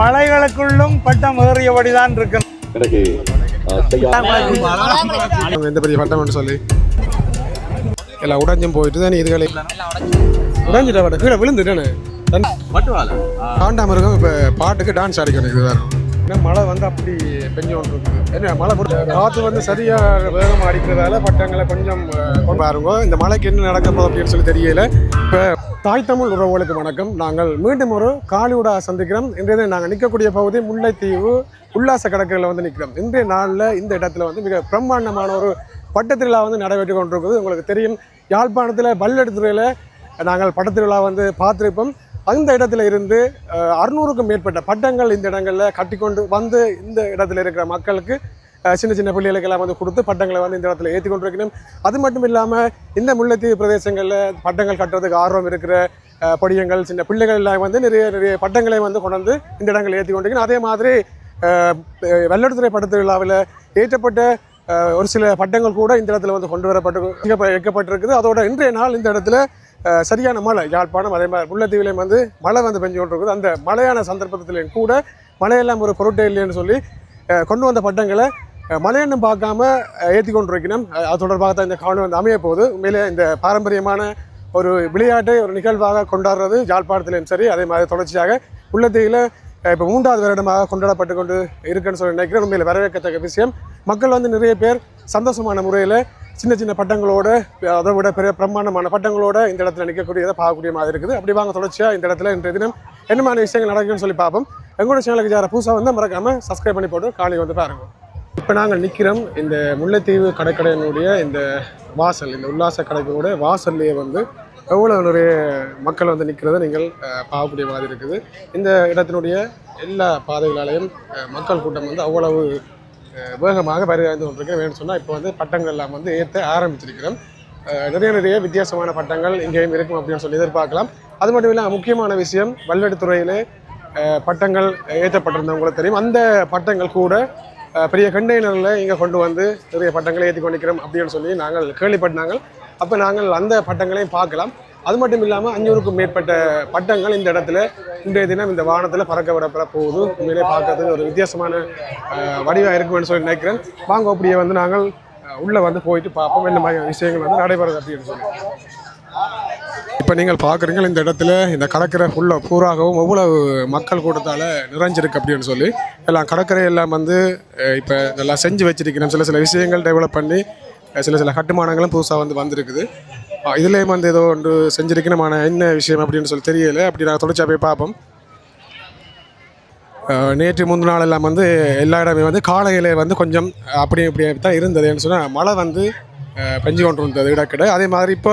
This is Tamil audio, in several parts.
மலைகளுக்குள்ளும் பட்டம் ஏறியபடிதான் இருக்கு. எந்த பெரிய பட்டம் சொல்லி. எல்லாம் உடைஞ்சும் போயிட்டு தான் இதுகளை. உடைஞ்சிட்ட கீழே விழுந்துட்டேன்னு காண்டாம இருக்கும் இப்போ பாட்டுக்கு டான்ஸ் ஆடிக்கணும் இது வேறு ஏன்னா மழை வந்து அப்படி பெஞ்சு கொண்டு இருக்குது என்ன மழை பிடிச்ச காற்று வந்து சரியாக வேகமாக அடிக்கிறதால பட்டங்களை கொஞ்சம் பாருங்க இந்த மழைக்கு என்ன நடக்க போகுது அப்படின்னு சொல்லி தெரியல. இப்போ தாய் தமிழ் உறவுகளுக்கு வணக்கம். நாங்கள் மீண்டும் ஒரு காலியூடாக சந்திக்கிறோம். இன்றைய நாங்கள் நிற்கக்கூடிய பகுதி முல்லைத்தீவு உல்லாச கடற்கரையில் வந்து நிற்கிறோம். இன்றைய நாளில் இந்த இடத்துல வந்து மிக பிரம்மாண்டமான ஒரு பட்டத்திருவிழா வந்து நடைபெற்று கொண்டிருக்குது. உங்களுக்கு தெரியும் யாழ்ப்பாணத்தில் பல்லெடுத்துறையில் நாங்கள் பட்டத்திருவிழா வந்து பார்த்துருப்போம். அந்த இடத்துல இருந்து அறுநூறுக்கும் மேற்பட்ட பட்டங்கள் இந்த இடங்களில் கட்டிக்கொண்டு வந்து இந்த இடத்துல இருக்கிற மக்களுக்கு சின்ன சின்ன பிள்ளைகளுக்கெல்லாம் வந்து கொடுத்து பட்டங்களை வந்து இந்த இடத்துல ஏற்றி கொண்டிருக்கணும். அது மட்டும் இல்லாமல் இந்த முல்லைத்தீவு பிரதேசங்களில் பட்டங்கள் கட்டுறதுக்கு ஆர்வம் இருக்கிற படியங்கள் சின்ன பிள்ளைகள் எல்லாம் வந்து நிறைய நிறைய பட்டங்களை வந்து கொண்டு வந்து இந்த இடங்களில் ஏற்றி கொண்டிருக்கணும். அதே மாதிரி அஹ், படத்து விழாவில் ஏற்றப்பட்ட ஒரு சில பட்டங்கள் கூட இந்த இடத்துல வந்து கொண்டு வரப்பட்டு வைக்கப்பட்டிருக்குது. அதோட இன்றைய நாள் இந்த இடத்துல சரியான மழை யாழ்ப்பாணம் அதே மாதிரி முல்லைத்தீவிலையும் வந்து மழை வந்து பெஞ்சு கொண்டிருக்குது. அந்த மழையான சந்தர்ப்பத்திலையும் கூட மழையெல்லாம் ஒரு பொருட்டே இல்லைன்னு சொல்லி கொண்டு வந்த பட்டங்களை மலையண்ணம் பார்க்காம ஏற்றி கொண்டிருக்கணும் அது தொடர்பாக தான் இந்த காணொலி வந்து அமைய போகுது. உண்மையிலே இந்த பாரம்பரியமான ஒரு விளையாட்டை ஒரு நிகழ்வாக கொண்டாடுறது யாழ்ப்பாணத்திலையும் சரி அதே மாதிரி தொடர்ச்சியாக உள்ளத்தையில் இப்போ மூன்றாவது வருடமாக கொண்டாடப்பட்டு கொண்டு இருக்குன்னு சொல்லி நினைக்கிறேன். உண்மையில் வரவேற்கத்தக்க விஷயம். மக்கள் வந்து நிறைய பேர் சந்தோஷமான முறையில் சின்ன சின்ன பட்டங்களோட அதை விட பெரிய பிரம்மாண்டமான பட்டங்களோட இந்த இடத்துல நிற்கக்கூடியதை பார்க்கக்கூடிய மாதிரி இருக்குது. அப்படி வாங்க தொடர்ச்சியாக இந்த இடத்துல இன்றைய தினம் என்ன மாதிரி விஷயங்கள் நடக்குன்னு சொல்லி பார்ப்போம். எங்களோட சேனலுக்கு யாரை புதுசாக வந்து மறக்காமல் சப்ஸ்கிரைப் பண்ணி போட்டு காலை வந்து பாருங்க. இப்போ நாங்கள் நிற்கிறோம் இந்த முல்லைத்தீவு கடற்கரையினுடைய இந்த வாசல் இந்த உல்லாச கடைகளோட வாசல்லையே வந்து எவ்வளோ நிறைய மக்கள் வந்து நிற்கிறத நீங்கள் பார்க்கக்கூடிய மாதிரி இருக்குது. இந்த இடத்தினுடைய எல்லா பாதைகளாலையும் மக்கள் கூட்டம் வந்து அவ்வளவு வேகமாக வருகிறது கொண்டிருக்க வேணும்னு சொன்னால் இப்போ வந்து பட்டங்கள் எல்லாம் வந்து ஏற்ற ஆரம்பிச்சிருக்கிறோம். நிறைய நிறைய வித்தியாசமான பட்டங்கள் இங்கேயும் இருக்கும் அப்படின்னு சொல்லி எதிர்பார்க்கலாம். அது மட்டும் இல்லாமல் முக்கியமான விஷயம் வல்வெடுத்துறையிலே பட்டங்கள் ஏற்றப்பட்டிருந்தவங்களுக்கு தெரியும். அந்த பட்டங்கள் கூட பெரிய கண்டெய்னரில் இங்கே கொண்டு வந்து நிறைய பட்டங்களை ஏற்றி கொண்டிருக்கிறோம் அப்படின்னு சொல்லி நாங்கள் கேள்விப்பட்டாங்க அப்போ நாங்கள் அந்த பட்டங்களையும் பார்க்கலாம். அது மட்டும் இல்லாமல் அஞ்சூறுக்கும் மேற்பட்ட பட்டங்கள் இந்த இடத்துல இன்றைய தினம் இந்த வானத்தில் பறக்க விடப்பட போகுது. உண்மையிலே பார்க்கறதுக்கு ஒரு வித்தியாசமான வடிவாக இருக்கும்னு சொல்லி நினைக்கிறேன். வாங்க அப்படியே வந்து நாங்கள் உள்ளே வந்து போயிட்டு பார்ப்போம். இந்த மாதிரி விஷயங்கள் வந்து நடைபெறுது அப்படின்னு சொல்லி. இப்போ நீங்கள் பார்க்குறீங்க இந்த இடத்துல இந்த கடற்கரை ஃபுல்லாக பூராகவும் எவ்வளவு மக்கள் கூட்டத்தால் நிறைஞ்சிருக்கு அப்படின்னு சொல்லி. எல்லாம் கடற்கரை எல்லாம் வந்து இப்போ இதெல்லாம் செஞ்சு வச்சிருக்கிறோம் சில சில விஷயங்கள் டெவலப் பண்ணி சில சில கட்டுமானங்களும் புதுசாக வந்து வந்திருக்குது. இதுலேயும் வந்து ஏதோ ஒன்று செஞ்சுருக்கணுமான என்ன விஷயம் அப்படின்னு சொல்லி தெரியல. அப்படி நான் தொடர்ச்சியாக போய் பார்ப்போம். நேற்று முந்தின நாள் எல்லாம் வந்து எல்லா இடமே வந்து காலையில் வந்து கொஞ்சம் அப்படி இப்படி தான் இருந்ததுன்னு சொன்னால் மழை வந்து பெஞ்சு கொண்டு இருந்தது இடக்கிட. அதே மாதிரி இப்போ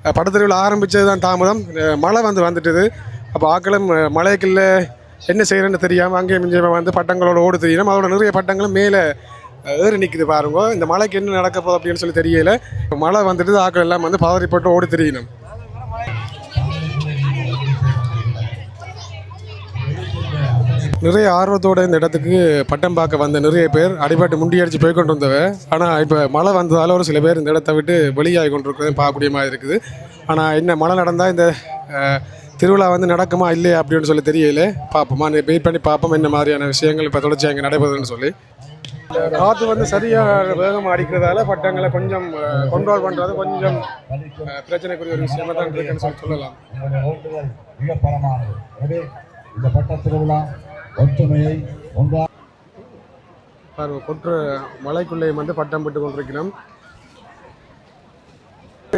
அஹ், படத்திருவிழா ஆரம்பித்தது தான் தாமதம் மழை வந்து வந்துட்டுது. அப்போ ஆக்களும் மழைக்குள்ளே மழைக்குள்ள என்ன செய்கிறேன்னு தெரியாமல் அங்கேயும் மிஞ்சமாக வந்து பட்டங்களோட ஓடு தெரியணும் அதோட நிறைய பட்டங்களும் மேலே ஏறி நிற்குது பாருங்க. இந்த மழைக்கு என்ன நடக்க போகுது அப்படின்னு சொல்லி தெரியல. மழை வந்துட்டு ஆக்கள் எல்லாம் வந்து பதறிப்பட்டு ஓடி தெரியணும் நிறைய ஆர்வத்தோட இந்த இடத்துக்கு பட்டம் பார்க்க வந்த நிறைய பேர் அடிபட்டு முண்டியடிச்சு போய் கொண்டு வந்தவ. ஆனால் இப்போ மழை வந்ததால் ஒரு சில பேர் இந்த இடத்த விட்டு வெளியாகி கொண்டிருக்கிறதையும் பார்க்கக்கூடிய மாதிரி இருக்குது. ஆனால் என்ன மழை நடந்தால் இந்த திருவிழா வந்து நடக்குமா இல்லையா அப்படின்னு சொல்லி தெரியல. பார்ப்போமா வெயிட் பண்ணி பார்ப்போம் என்ன மாதிரியான விஷயங்கள் இப்போ தொடர்ச்சி அங்கே நடைபெறுதுன்னு சொல்லி. காற்று வந்து சரியாக வேகமாக அடிக்கிறதால பட்டங்களை கொஞ்சம் கண்ட்ரோல் பண்ணுறது கொஞ்சம் பிரச்சனைக்குரிய ஒரு விஷயமா தான் இருக்குன்னு சொல்லி சொல்லலாம். மிக பலமானது இந்த பட்ட திருவிழா ஒற்றுமையை ஒன்றா பாருங்க மலைக்குள்ளே வந்து பட்டம் பெற்று கொண்டிருக்கிறோம்.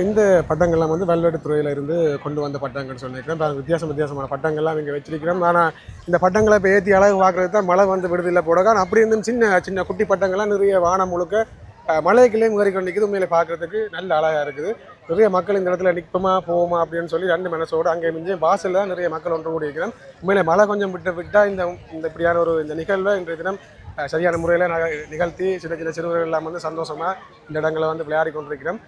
இந்த பட்டங்கள்லாம் வந்து வெல்வெட்டு துறையில இருந்து கொண்டு வந்த பட்டங்கள்னு சொல்லியிருக்கிறேன். வித்தியாசம் வித்தியாசமான பட்டங்கள்லாம் இங்கே வச்சிருக்கிறோம். ஆனால் இந்த பட்டங்களை இப்போ ஏற்றி அழகு பார்க்குறது தான் மழை வந்து விடுதில்லை போட அப்படி இருந்தும் சின்ன சின்ன குட்டி பட்டங்கள்லாம் நிறைய வானம் முழுக்க மலைக்குள்ளேயும் மலைக்குள்ளே முகறி கொண்டு நிற்குது உண்மையிலே பார்க்குறதுக்கு நல்ல அழகாக இருக்குது. நிறைய மக்கள் இந்த இடத்துல நிற்போமா போவோமா அப்படின்னு சொல்லி ரெண்டு மனசோடு அங்கே மிஞ்சி வாசலில் தான் நிறைய மக்கள் ஒன்று கூடி இருக்கிறோம் உண்மையில மழை கொஞ்சம் விட்டு விட்டால் இந்த இந்த இப்படியான ஒரு இந்த நிகழ்வை இன்றைய தினம் சரியான முறையில் நிகழ்த்தி சின்ன சின்ன சிறுவர்கள் எல்லாம் வந்து சந்தோஷமாக இந்த இடங்களை வந்து விளையாடி கொண்டிருக்கிறோம்.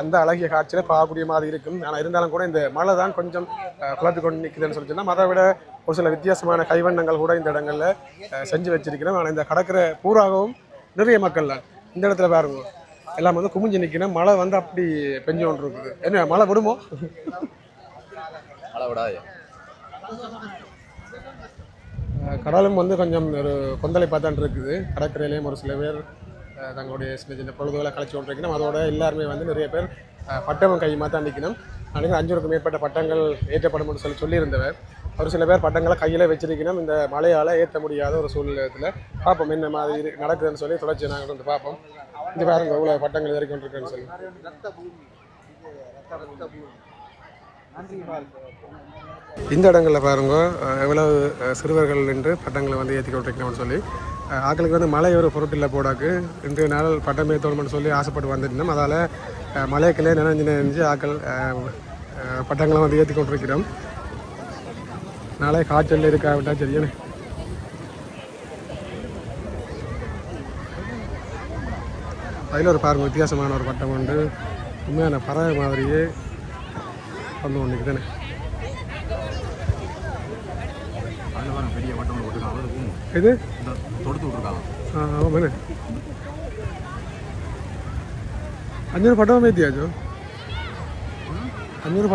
அந்த அழகிய காட்சியில் பார்க்கக்கூடிய மாதிரி இருக்கும். ஆனால் இருந்தாலும் கூட இந்த மழை தான் கொஞ்சம் அஹ், குழப்பி கொண்டு நிற்குதுன்னு சொல்லி சொன்னால் அதை விட ஒரு சில வித்தியாசமான கைவண்ணங்கள் கூட இந்த இடங்களில் செஞ்சு வச்சிருக்கிறோம். ஆனால் இந்த கடற்கரை பூராகவும் நிறைய மக்கள் தான். இந்த இடத்துல பாருங்க. எல்லாம் வந்து குமிஞ்சு நிற்கணும் மழை வந்து அப்படி பெஞ்சு கொண்டு இருக்குது என்ன மழை விடுமோ? மழை விடாது. கடலும் வந்து கொஞ்சம் ஒரு கொந்தளிப்பாக தான் இருக்குது. கடற்கரையிலையும் ஒரு சில பேர் தங்களுடைய சின்ன சின்ன பொழுதுகளை கழிச்சு கொண்டிருக்கணும். அதோட எல்லாருமே வந்து நிறைய பேர் பட்டமும் கையுமா தான் நிற்கணும் அன்றைக்கு அஞ்சூறுக்கும் மேற்பட்ட பட்டங்கள் ஏற்றப்படும்னு சொல்லி சொல்லியிருந்தவர். ஒரு சில பேர் பட்டங்களை கையில் வச்சிருக்கணும். இந்த மழையால் ஏற்ற முடியாத ஒரு சூழ்நிலையத்தில் பார்ப்போம் என்ன மாதிரி நடக்குதுன்னு சொல்லி தொடர்ச்சி நாங்கள் வந்து பார்ப்போம். இந்த பாருங்க இவ்வளோ பட்டங்கள் ஏறி கொண்டிருக்கேன்னு சொல்லி இந்த இடங்களில் பாருங்க எவ்வளவு சிறுவர்கள் நின்று பட்டங்களை வந்து ஏற்றி கொண்டிருக்கணும்னு சொல்லி. ஆக்களுக்கு வந்து மழை ஒரு பொருட்டில் போடாக்கு. இன்றைய நாள் பட்டம் ஏற்றணும்னு சொல்லி ஆசைப்பட்டு வந்துருந்தோம். அதால் மலைக்கிலே நினைஞ்சு நினைஞ்சு ஆக்கள் பட்டங்களை வந்து ஏற்றி கொண்டிருக்கிறோம். நாளே காய்ச்சல் இருக்காவிட்டா சரியானே அதில் ஒரு பாருங்க வித்தியாசமான ஒரு பட்டம் உண்டு. உண்மையான பறவை மாதிரியே வந்து ஒன்று தானே. இது ஆ ஆமாம் அஞ்சூறு பட்டவும் ஏற்றியாச்சோ அஞ்சூறு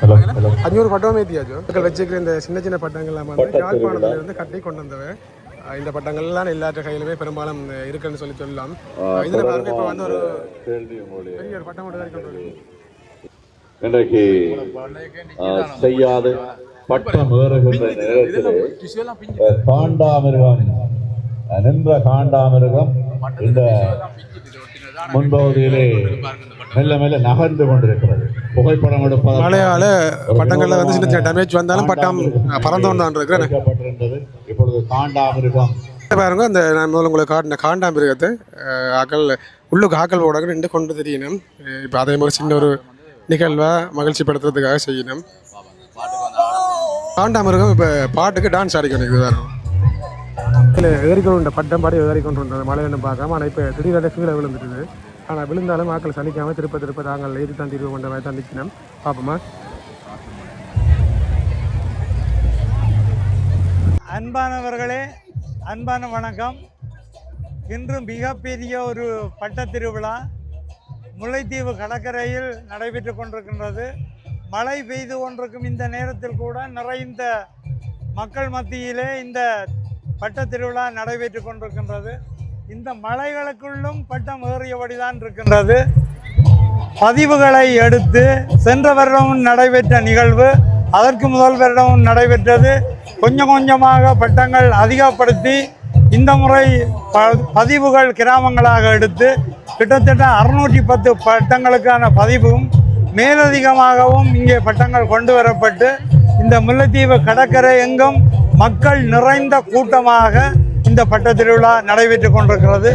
ஹலோ ஹலோ அஞ்சூறு பட்டவும் ஏற்றியாச்சோ மக்கள் வச்சுக்கிற இந்த சின்ன சின்ன பட்டங்கள்லாம் வந்து யாழ்ப்பாணத்துல இருந்து கட்டி கொண்டு வந்தவ அஹ் இந்த பட்டங்கள்லாம் எல்லாற்ற கையிலுமே பெரும்பாலும் இருக்குன்னு சொல்லி சொல்லலாம். இதில் பாருங்க இப்போ வந்து ஒரு பெரிய ஒரு பட்டம் மட்டும் இன்றைக்கு செய்யாது பட்டம் ஏறுகின்ற நேரத்திலே காண்டாமிருகம் நின்ற காண்டாமிருகம் இந்த முன்பகுதியிலே மெல்ல மெல்ல நகர்ந்து கொண்டிருக்கிறது. புகைப்படம் எடுப்பதற்கு மழையால பட்டங்கள்ல வந்து சின்ன சின்ன டேமேஜ் வந்தாலும் பட்டம் பறந்து கொண்டான் இருக்கிறேன் இப்பொழுது காண்டாமிருகம். பாருங்க இந்த நான் முதல்ல உங்களுக்கு காட்டின காண்டாமிருகத்தை ஆக்கள் உள்ளுக்கு ஆக்கள் போடாங்க நின்று கொண்டு தெரியணும் இப்போ அதே மாதிரி சின்ன ஒரு நிகழ்வாக மகிழ்ச்சிப்படுத்துறதுக்காக செய்யணும். காண்டாமிருகம் இப்போ பாட்டுக்கு டான்ஸ் ஆடிக்கணும் இதுதான் இல்லை ஏறிக்கொண்டு பட்டம் பாடி ஏறிக்கொண்டு இருந்தது மழைன்னு பார்க்காம ஆனால் இப்போ திடீரென கீழே விழுந்துட்டுது ஆனால் விழுந்தாலும் ஆக்கள் சலிக்காமல் திருப்ப திருப்ப தாங்கள் ஏறி தான் தீர்வு கொண்ட மாதிரி தான் நிற்கணும். பார்ப்போமா. அன்பானவர்களே அன்பான வணக்கம். இன்று மிகப்பெரிய ஒரு பட்டத் திருவிழா முல்லைத்தீவு கடற்கரையில் நடைபெற்று கொண்டிருக்கின்றது. மழை பெய்து கொண்டிருக்கும் இந்த நேரத்தில் கூட நிறைந்த மக்கள் மத்தியிலே இந்த பட்ட திருவிழா நடைபெற்று கொண்டிருக்கின்றது. இந்த மலைகளுக்குள்ளும் பட்டம் ஏறியபடிதான் இருக்கின்றது. பதிவுகளை எடுத்து சென்ற வருடமும் நடைபெற்ற நிகழ்வு அதற்கு முதல் வருடமும் நடைபெற்றது. கொஞ்சம் கொஞ்சமாக பட்டங்கள் அதிகப்படுத்தி இந்த முறை ப பதிவுகள் கிராமங்களாக எடுத்து கிட்டத்தட்ட அறுநூற்றி பத்து பட்டங்களுக்கான பதிவும் மேலதிகமாகவும் இங்கே பட்டங்கள் கொண்டு வரப்பட்டு இந்த முல்லைத்தீவு கடற்கரை எங்கும் மக்கள் நிறைந்த கூட்டமாக இந்த பட்ட திருவிழா நடைபெற்று கொண்டிருக்கிறது.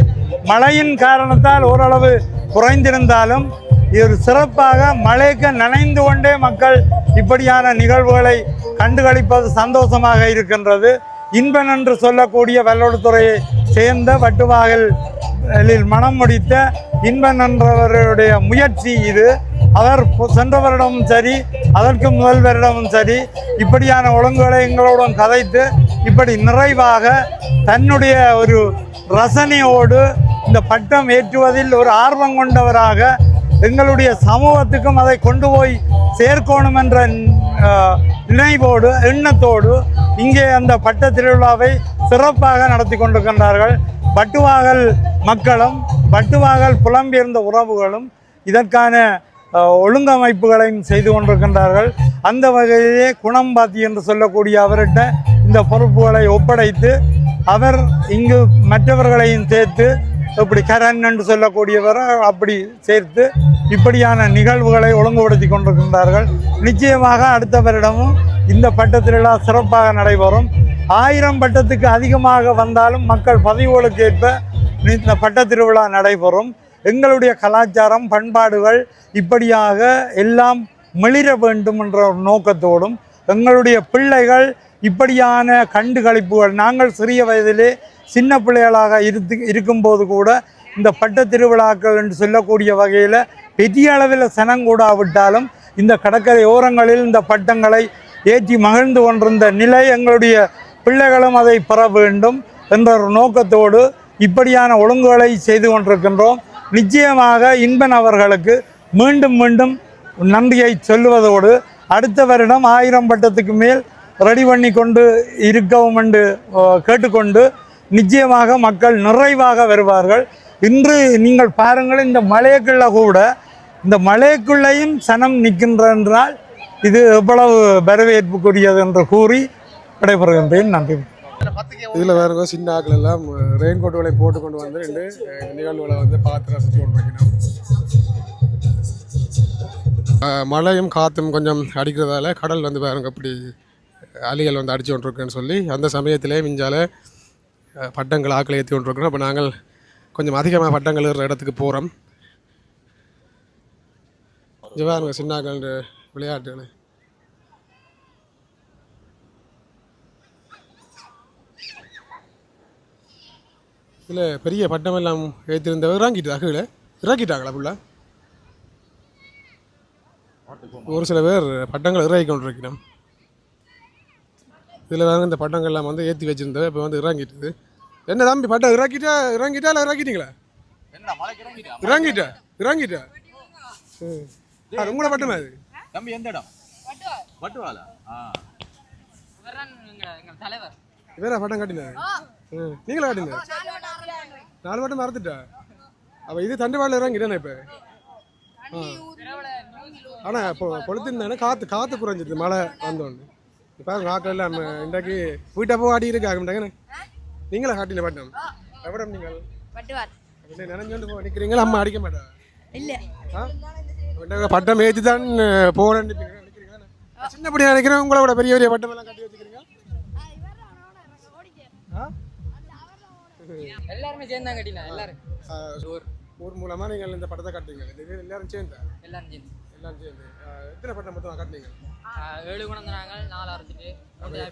மழையின் காரணத்தால் ஓரளவு குறைந்திருந்தாலும் இது சிறப்பாக மழைக்கு நனைந்து கொண்டே மக்கள் இப்படியான நிகழ்வுகளை கண்டுகளிப்பது சந்தோஷமாக இருக்கின்றது. இன்பன் என்று சொல்லக்கூடிய வெள்ளோடுதுறையை சேர்ந்த வட்டுவாகலில் மனம் முடித்த இன்பன் என்றவருடைய முயற்சி இது. அவர் சென்ற வருடமும் சரி அதற்கு முதல் வருடமும் சரி இப்படியான ஒழுங்குகளை எங்களுடன் கதைத்து இப்படி நிறைவாக தன்னுடைய ஒரு ரசனையோடு இந்த பட்டம் ஏற்றுவதில் ஒரு ஆர்வம் கொண்டவராக எங்களுடைய சமூகத்துக்கும் அதை கொண்டு போய் சேர்க்கணும் என்ற நினைவோடு எண்ணத்தோடு இங்கே அந்த பட்ட திருவிழாவை சிறப்பாக நடத்தி கொண்டிருக்கின்றார்கள். பட்டுவாகல் மக்களும் பட்டுவாகல் புலம்பெயர்ந்த உறவுகளும் இதற்கான ஒழுங்கமைப்புகளையும் செய்து கொண்டிருக்கின்றார்கள். அந்த வகையிலே குணம்பாத்தி என்று சொல்லக்கூடிய அவர்கிட்ட இந்த பொறுப்புகளை ஒப்படைத்து அவர் இங்கு மற்றவர்களையும் சேர்த்து இப்படி கரண் என்று சொல்லக்கூடியவர் அப்படி சேர்த்து இப்படியான நிகழ்வுகளை ஒழுங்குபடுத்தி கொண்டிருக்கின்றார்கள். நிச்சயமாக அடுத்த வருடமும் இந்த பட்டத் திருவிழா சிறப்பாக நடைபெறும். ஆயிரம் பட்டத்துக்கு அதிகமாக வந்தாலும் மக்கள் பதிவுகளுக்கு ஏற்ப இந்த பட்ட திருவிழா நடைபெறும். எங்களுடைய கலாச்சாரம் பண்பாடுகள் இப்படியாக எல்லாம் மிளிர வேண்டும் என்ற ஒரு நோக்கத்தோடும் எங்களுடைய பிள்ளைகள் இப்படியான கண்டுகளிப்புகள் நாங்கள் சிறிய வயதிலே சின்ன பிள்ளைகளாக இருந்து இருக்கும்போது கூட இந்த பட்ட திருவிழாக்கள் என்று சொல்லக்கூடிய வகையில் பெரிய அளவில் சனங்கூடாவிட்டாலும் இந்த கடற்கரை ஓரங்களில் இந்த பட்டங்களை ஏற்றி மகிழ்ந்து கொண்டிருந்த நிலை எங்களுடைய பிள்ளைகளும் அதை பெற வேண்டும் என்ற ஒரு நோக்கத்தோடு இப்படியான ஒழுங்குகளை செய்து கொண்டிருக்கின்றோம். நிச்சயமாக இன்பன் அவர்களுக்கு மீண்டும் மீண்டும் நன்றியை சொல்லுவதோடு அடுத்த வருடம் ஆயிரம் பட்டத்துக்கு மேல் ரெடி பண்ணி கொண்டு இருக்கவும் என்று கேட்டுக்கொண்டு நிச்சயமாக மக்கள் நிறைவாக வருவார்கள். இன்று நீங்கள் பாருங்கள் இந்த மலைக்குள்ள கூட இந்த மலைக்குள்ளேயும் சனம் நிற்கின்றால் இது எவ்வளவு வரவேற்புக்குரியது என்று கூறி விடைபெறுகின்றேன். நன்றி. இதில் ஏதோ சின்ன ஆக்கள் எல்லாம் ரெயின் கோட்டுகளை போட்டு கொண்டு வந்து ரெண்டு நிகழ்வுகளை வந்து பார்த்து ரசித்து கொண்டிருக்கணும் மழையும் காற்றும் கொஞ்சம் அடிக்கிறதால கடல் வந்து பாருங்க அப்படி அலிகள் வந்து அடிச்சு கொண்டிருக்குன்னு சொல்லி அந்த சமயத்திலே மிஞ்சால பட்டங்கள் ஆக்களை ஏற்றி கொண்டிருக்கிறோம். அப்போ நாங்கள் கொஞ்சம் அதிகமாக பட்டங்கள் இருக்கிற இடத்துக்கு போகிறோம் இங்கே பாருங்க சின்னாக்கள் விளையாட்டுன்னு. இதில் பெரிய பட்டம் எல்லாம் ஏற்றிருந்தவர் இறங்கிட்டு அகல இறக்கிட்டாங்களா ஃபுல்லாக ஒரு சில பேர் பட்டங்களை இறக்கி கொண்டிருக்கணும். இதில் வேறு இந்த பட்டங்கள்லாம் வந்து ஏற்றி வச்சிருந்தவ இப்போ வந்து இறங்கிட்டுது. என்ன தம்பி பட்டம் இறக்கிட்டா இறங்கிட்டா இல்லை இறக்கிட்டீங்களா? இறங்கிட்டா? இறங்கிட்டா உங்களோட பட்டமா அது? தம்பி எந்த இடம்? வட்டுவாலா. ஆ. தலைவர். வேற பட்டம் கட்டினாரு ம். நீங்களா கட்டினாரு நாலு பட்டம் மறந்துட்டா? அப்போ இது தண்டுவாடில் இறங்கிட்டானே இப்போ. ஆனால் இப்போ பொழுதுனானே காற்று காற்று குறைஞ்சிது மழை வந்தோன்னு. இப்போ நாட்கள் எல்லாம் இன்றைக்கு வீட்டை போ ஆடி இருக்கு ஆக மாட்டாங்கண்ணே நீங்களா காட்டின பட்டம் எவ்வளோ நீங்கள்? போ நிற்கிறீங்களா அம்மா அடிக்க மாட்டா? இல்ல. பட்டம் ஏற்றி தான் போகிறேன்னு நினைக்கிறீங்களா சின்னப்படியாக நினைக்கிறேன் உங்களை விட பெரிய பெரிய பட்டம் எல்லாம் கட்டி வச்சுக்கிறீங்க. எல்லாருமே சேர்ந்தாங்க கட்டினா எல்லாரும். ஊர் ஊர் மூலமாக நீங்கள் இந்த படத்தை கட்டுறீங்க எல்லாரும் சேர்ந்தா? எல்லாரும் சேர்ந்து. எல்லாரும் சேர்ந்து. எத்தனை பட்டம் மொத்தம் கட்டுனீங்க? ஆஹ் ஏழு குணம் தராங்க நாலு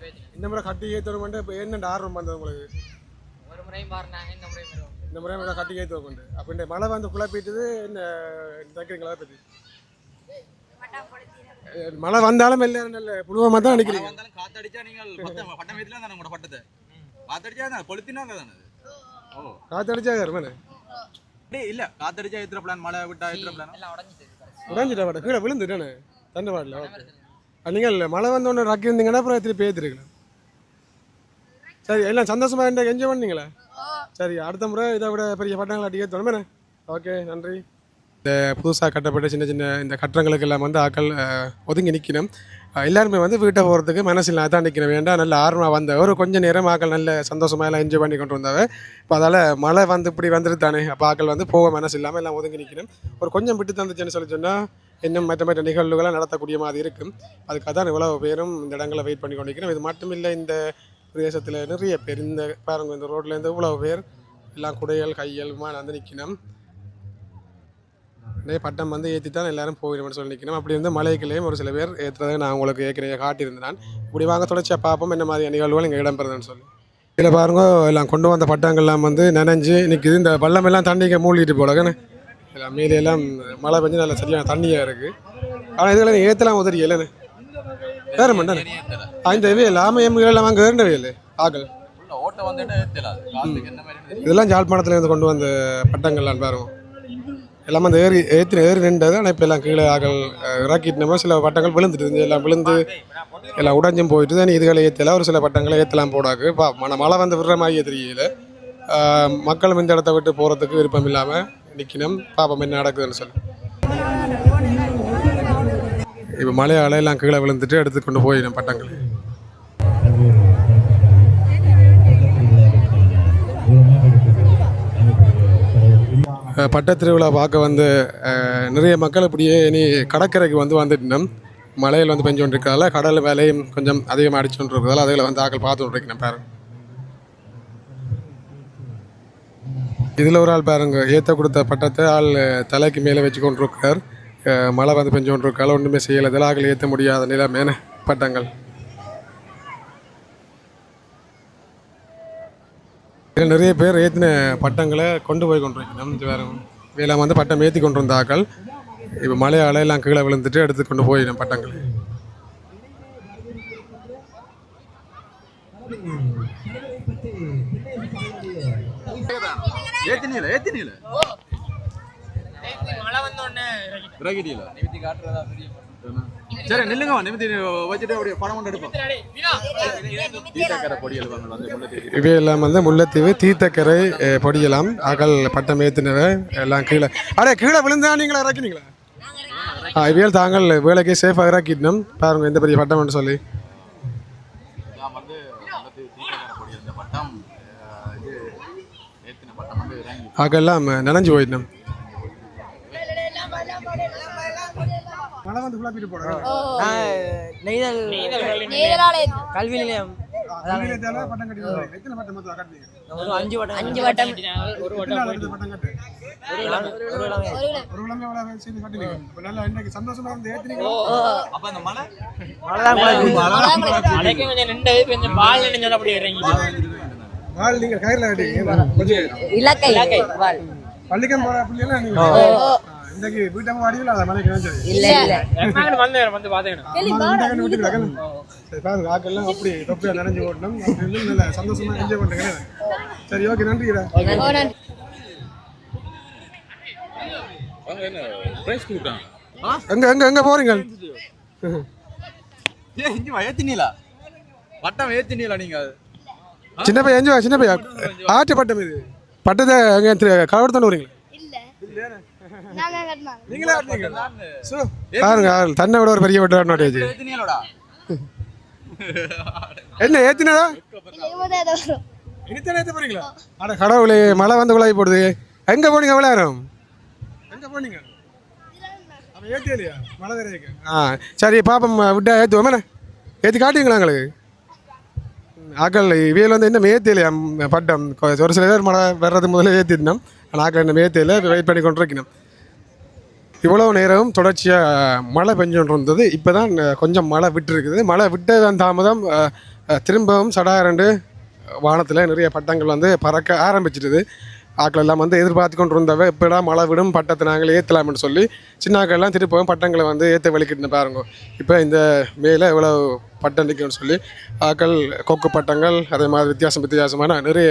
பேச்சு இந்த முறை கட்டி ஏற்றணும் இப்போ என்ன ஆர்வம் வந்தது உங்களுக்கு? ஒரு முறையும் பாருனாங்க இந்த முறையும் இந்த முறை முறை கட்டி ஏற்றுவ கொண்டு அப்போ இந்த மழை வந்து குழப்பிட்டது நினைக்கிறீங்களா அதை பற்றி மழை வந்தாலும் எல்லாரும் நல்ல புழுவமாக தான் நினைக்கிறீங்க வந்தாலும் காத்தடிச்சா நீங்கள் பட்டம் ஏத்தலாம் தானே உங்களோட பட்டத்தை? காத்தடிச்சா தான் கொளுத்தினா தானே அது? ஓ. காற்றடிச்சா மேலே டேய் இல்ல. காத்தடிச்சா ஏத்துற பிளான் மழை விட்டா ஏத்துற பிளான் எல்லாம் உடஞ்சிட்டு கீழே விழுந்துட்டானே. தண்டை பாடல நீங்கள் மழை வந்த உடனே ராக்கி இருந்தீங்கன்னா அப்புறம் திருப்பி ஏற்றிருக்கலாம் சரி எல்லாம் சந்தோஷமா இருந்தா என்ஜாய் பண்ணீங்களா? சரி அடுத்த முறை இதை விட பெரிய பட்டங்கள் அடி ஏற்றணும் ஓகே நன்றி. இந்த புதுசாக கட்டப்பட்ட சின்ன சின்ன இந்த கட்டடங்களுக்கு எல்லாம் வந்து ஆக்கள் ஒதுங்கி நிற்கணும் எல்லாருமே வந்து வீட்டை போகிறதுக்கு மனசில் தான் நிற்கணும் வேண்டாம் நல்ல ஆர்வமாக வந்த ஒரு கொஞ்ச நேரம் ஆக்கள் நல்ல சந்தோஷமாக எல்லாம் என்ஜாய் பண்ணி கொண்டு வந்தவ இப்போ அதால் மழை வந்து இப்படி வந்துட்டு தானே அப்போ ஆக்கள் வந்து போக மனசு இல்லாமல் எல்லாம் ஒதுங்கி நிற்கணும் ஒரு கொஞ்சம் விட்டு தந்துச்சுன்னு சொல்லி சொன்னால் இன்னும் மற்ற மற்ற நிகழ்வுகளை நடத்தக்கூடிய மாதிரி இருக்கும். அதுக்காக தான் இவ்வளவு பேரும் இந்த இடங்களை வெயிட் பண்ணி கொண்டிருக்கிறோம் இது மட்டும் இல்லை இந்த பிரதேசத்தில் நிறைய பேர் இந்த பாருங்க இந்த ரோட்லேருந்து இருந்து இவ்வளவு பேர் எல்லாம் குடைகள் கையல் வந்து நிற்கணும் நிறைய பட்டம் வந்து ஏற்றி தான் எல்லாரும் போயிடும்னு சொல்லி நிற்கணும் அப்படி வந்து மலைகளையும் ஒரு சில பேர் ஏற்றுறதை நான் உங்களுக்கு ஏற்கனவே காட்டியிருந்தேன் இப்படி வாங்க தொடர்ச்சியாக பார்ப்போம் என்ன மாதிரி நிகழ்வுகள் இங்கே இடம்பெறுதுன்னு சொல்லி. இதில் பாருங்க எல்லாம் கொண்டு வந்த பட்டங்கள்லாம் வந்து நனைஞ்சு நிற்குது இந்த வெள்ளம் எல்லாம் தண்ணிக்கு மூழ்கிட்டு போலகன்னு எல்லாம் மேலே எல்லாம் மழை பெஞ்சு நல்லா சரியான தண்ணியாக இருக்குது ஆனால் இதில் ஏற்றலாம் உதறி இல்லைன்னு. வேறு மண்டன இந்த வேல் வாங்க வேண்ட வேல் ஏத்தலாம் காத்துக்கு என்ன மாதிரி இதெல்லாம் ஜாழ்ப்பாணத்துல இருந்து கொண்டு வந்த பட்டங்கள்லாம் பாருங்க எல்லாம் அந்த ஏறி ஏற்றி ஏறி நின்றது. ஆனால் இப்போ எல்லாம் கீழே ஆக்கள் அஹ், இறக்கிட்டு சில பட்டங்கள் விழுந்துட்டு இருந்துச்சு எல்லாம் விழுந்து எல்லாம் உடைஞ்சும் போயிட்டு தான் இதுகளை ஏற்றலாம் ஒரு சில பட்டங்களை ஏற்றலாம் போடாக்கு. பா மழை மழை வந்து விடுற மாதிரியே தெரியல. மக்களும் இந்த இடத்த விட்டு போகிறதுக்கு விருப்பம் இல்லாமல் நிற்கணும் பாப்போம் என்ன நடக்குதுன்னு சொல்லி. இப்போ எல்லாம் கீழே விழுந்துட்டு எடுத்து கொண்டு போயிடும் பட்டங்கள். பட்ட திருவிழா பார்க்க வந்து நிறைய மக்கள் இப்படியே இனி கடற்கரைக்கு வந்து வந்துட்டோம் மலையில் வந்து பெஞ்சு கொண்டிருக்கிறதால கடல் வேலையும் கொஞ்சம் அதிகமாக அடிச்சு கொண்டிருக்கிறதால அதில் வந்து ஆக்கள் பார்த்து கொண்டிருக்கணும் பாருங்க. இதில் ஒரு ஆள் பாருங்க ஏற்ற கொடுத்த பட்டத்தை ஆள் தலைக்கு மேலே வச்சு கொண்டிருக்கிறார் மழை வந்து பெஞ்சு கொண்டிருக்கால ஒன்றுமே செய்யலை இதில் ஏற்ற முடியாத நிலைமையான பட்டங்கள். இதில் நிறைய பேர் ஏற்றின பட்டங்களை கொண்டு போய் கொண்டிருக்கணும் வேறு வேற வேளாண் வந்து பட்டம் ஏற்றி கொண்டு வந்தாக்கள் இப்போ மழையால எல்லாம் கீழே விழுந்துட்டு எடுத்து கொண்டு போயிடும் பட்டங்கள். ஏத்தினீல ஏத்தினீல? காட்டுறதா சரி நில்லுங்க நிமித்தி வச்சுட்டு அப்படியே படம் கொண்டு எடுப்போம். தீட்டக்கரை பொடியல் வாங்க வந்து முல்லைத்தீவு. இவையெல்லாம் வந்து முல்லைத்தீவு தீர்த்தக்கரை அஹ், பொடியலாம் அகல் பட்டம் ஏத்தினவ எல்லாம் கீழே. அடே கீழே விழுந்தா நீங்களா இறக்கினீங்களா? ஆ இவையால் தாங்கள் வேலைக்கு சேஃபாக இறக்கிட்டோம் பாருங்க எந்த பெரிய பட்டம் சொல்லி. இதான் வந்து முல்லைத்தீவு மழை வந்து குழப்பிட்டு போடுறோம் நெய்தல் நெய்தலாலயம் கல்வி நிலையம். பட்டம் கட்டி எத்தனை பட்டம் மொத்தம் அஞ்சு வட்டம் அஞ்சு வட்டம் ஒரு எடுத்து பட்டம் கட்டு? ஒரு விளம்பரம் எவ்வளவு சேர்த்து கட்டுனீங்க? இப்ப நல்லா இன்னைக்கு சந்தோஷமா இருந்து ஏத்துனீங்க அப்ப அந்த மலை? மழைக்கு கொஞ்சம் நின்று கொஞ்சம் பால் நினைஞ்சோட அப்படி இறங்கி. வாழ் நீங்க கயிறுல கட்டிங்க கொஞ்சம் இலக்கை. வால். பள்ளிக்கம் போற பிள்ளைலாம் நீங்க இன்னைக்கு அடிவில் அதை மலைக்கு வேண்டியது இல்ல இல்ல வந்து வந்து பாத்தேன் சரி பாருங்க ஆக்கெல்லாம் அப்படி தொப்பியா நனைஞ்சு இருந்து நல்ல சந்தோஷமா என்ஜாய் பண்ணுங்க சரி ஓகே நன்றிடா ஓ, நன்றி. எங்க எங்க எங்க போறீங்க ஏன் இங்க ஏத்தினீங்களா பட்டம் ஏத்தினீங்களா நீங்க சின்ன பையன் சின்ன பையன் ஆட்டு பட்டம் இது பட்டத்தை எங்க கவர்த்தாண்டு வரீங்களா கட்டினாங்க நீங்களே பாருங்க தன்னை விட ஒரு பெரிய வட்டு நாட்டு ஏத்தினீங்களோடா? என்ன ஏத்தினதா? இனித்தானே ஏத்த போறீங்களா? அட கடவுளே மழை வந்து குழாய் போடுது. எங்க போனீங்க விளையாடும்? எங்க போனீங்க? மழை வேற ஆ சரி பாப்பம் விட்டா ஏத்துவோம் ஏத்தி காட்டுவீங்களா எங்களுக்கு? ஆக்கள் இவியல் வந்து இன்னும் ம், பட்டம். ஒரு சில பேர் மழை வர்றது முதல்ல ஏற்றிருந்தோம் ஆனால் ஆக்கள் இன்னும் ஏத்தியல வெயிட் பண்ணி கொண்டு இவ்வளோ இவ்வளவு நேரம் தொடர்ச்சியாக மழை பெஞ்சுட்டு இருந்தது. இப்போ தான் கொஞ்சம் மழை விட்டுருக்குது. மழை விட்டதன் தாமதம் திரும்பவும் சடாரண்டு வானத்தில் நிறைய பட்டங்கள் வந்து பறக்க ஆரம்பிச்சிடுது. ஆக்கள் எல்லாம் வந்து எதிர்பார்த்து கொண்டு இருந்தவ எப்படா மழை விடும் பட்டத்தை நாங்கள் ஏற்றலாம்னு சொல்லி சின்ன ஆக்கள் எல்லாம் திருப்பவும் பட்டங்களை வந்து ஏற்ற வெளிக்கிட்டு பாருங்க. இப்போ இந்த மேலே இவ்வளோ பட்டம் நிற்கும்னு சொல்லி ஆக்கள் கொக்கு பட்டங்கள் அதே மாதிரி வித்தியாசம் வித்தியாசமான நிறைய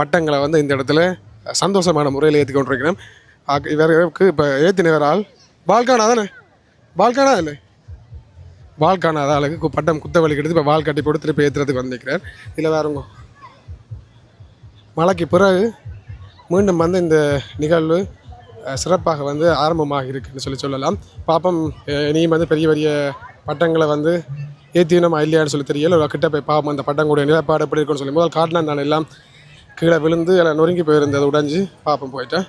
பட்டங்களை வந்து இந்த இடத்துல சந்தோஷமான முறையில் ஏற்றி கொண்டிருக்கிறோம். இவருக்கு இப்போ ஏற்றினவர் ஆள். பால்கானா தானே? பால்கானா இல்லை பால்கானா ஆளுக்கு கு- பட்டம் குத்த வலி கெடுத்து இப்போ வால் கட்டி போட்டு திருப்பி ஏற்றுறதுக்கு வந்திருக்கிறார். இதில் வேறுங்க மழைக்கு பிறகு மீண்டும் வந்து இந்த நிகழ்வு சிறப்பாக வந்து ஆரம்பமாக இருக்குன்னு சொல்லி சொல்லலாம். பாப்பம் இனியும் வந்து பெரிய பெரிய பட்டங்களை வந்து ஏற்றினோமா இல்லையான்னு சொல்லி தெரியல. ஒரு கிட்ட போய் பாப்பம் அந்த பட்டங்களுடைய நிலப்பாடு எப்படி இருக்குன்னு சொல்லி. முதல் காட்டினா நான் எல்லாம் கீழே விழுந்து எல்லாம் நொறுங்கி போயிருந்தது உடைஞ்சு பாப்பம் போயிட்டேன்.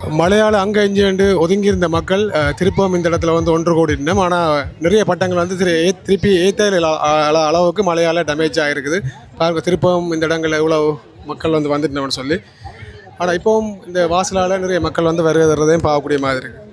மலையாள அங்கே இஞ்சேண்டு ஒதுங்கியிருந்த மக்கள் திருப்பவும் இந்த இடத்துல வந்து ஒன்று கூடினோம் ஆனால் நிறைய பட்டங்கள் வந்து திரு ஏ திருப்பி ஏற்ற அளவுக்கு மழையால் டேமேஜ் ஆகிருக்குது பாருங்க திருப்பவும் இந்த இடங்களில் எவ்வளோ மக்கள் வந்து வந்துட்டோம்னு சொல்லி. ஆனால் இப்போவும் இந்த வாசலால் நிறைய மக்கள் வந்து வருகிறதையும் பார்க்கக்கூடிய மாதிரி இருக்கு.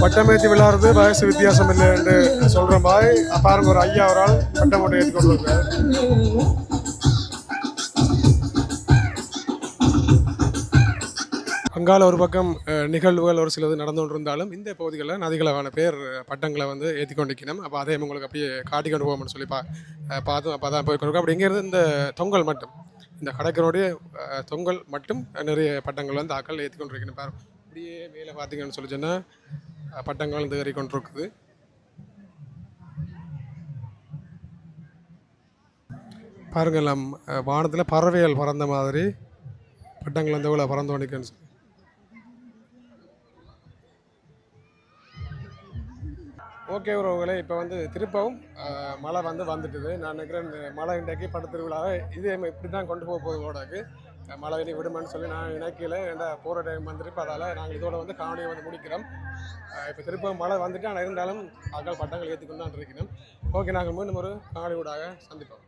பட்டமேத்தி விளையாடுறது வயசு வித்தியாசம் இல்லை என்று சொல்கிற மாதிரி பாருங்க ஒரு ஐயா ஒரு ஆள் பட்டம் மட்டும் ஏற்றி கொண்டு வருவார் அங்கால ஒரு பக்கம் நிகழ்வுகள் ஒரு சிலது நடந்து கொண்டிருந்தாலும் இந்த பகுதிகளில் நதிகளவான பேர் பட்டங்களை வந்து ஏற்றி கொண்டிருக்கணும் அப்போ அதே உங்களுக்கு அப்படியே காட்டி கொண்டு போகணும்னு சொல்லி பா பார்த்தோம் அப்போ தான் போய் அப்படி இங்கேருந்து இந்த தொங்கல் மட்டும் இந்த கடற்கரையுடைய தொங்கல் மட்டும் நிறைய பட்டங்கள் வந்து ஆக்கள் ஏற்றி கொண்டிருக்கணும் பாருங்கள் அப்படியே மேலே பார்த்தீங்கன்னு சொல்லி சொன்னால் அஹ், பட்டங்கள் கொண்டிருக்குது. பாருங்கள் நம் வானத்தில் பறவைகள் பறந்த மாதிரி பட்டங்கள் வந்து இவ்வளோ பறந்து கொண்டிருக்கேன்னு சொல்லி. ஓகே உறவுகளே இப்போ வந்து திருப்பவும் மழை வந்து வந்துட்டுது. நான் நினைக்கிறேன் மழை இன்றைக்கு படத்திருவிழாவை இதே இப்படி தான் கொண்டு போக போகுது ஓடாக்கு மழை இனி விடுமான்னு சொல்லி நான் நினைக்கல ஏன்டா போகிற டைம் வந்துருப்போம் அதால் நாங்கள் இதோட வந்து காணொலியை வந்து முடிக்கிறோம். இப்போ திருப்பவும் மழை வந்துட்டு ஆனால் இருந்தாலும் அக்கால் பட்டங்கள் ஏற்றுக்கொண்டு தான் இருக்கிறோம் ஓகே நாங்கள் மீண்டும் ஒரு காணொலி ஊடாக சந்திப்போம்.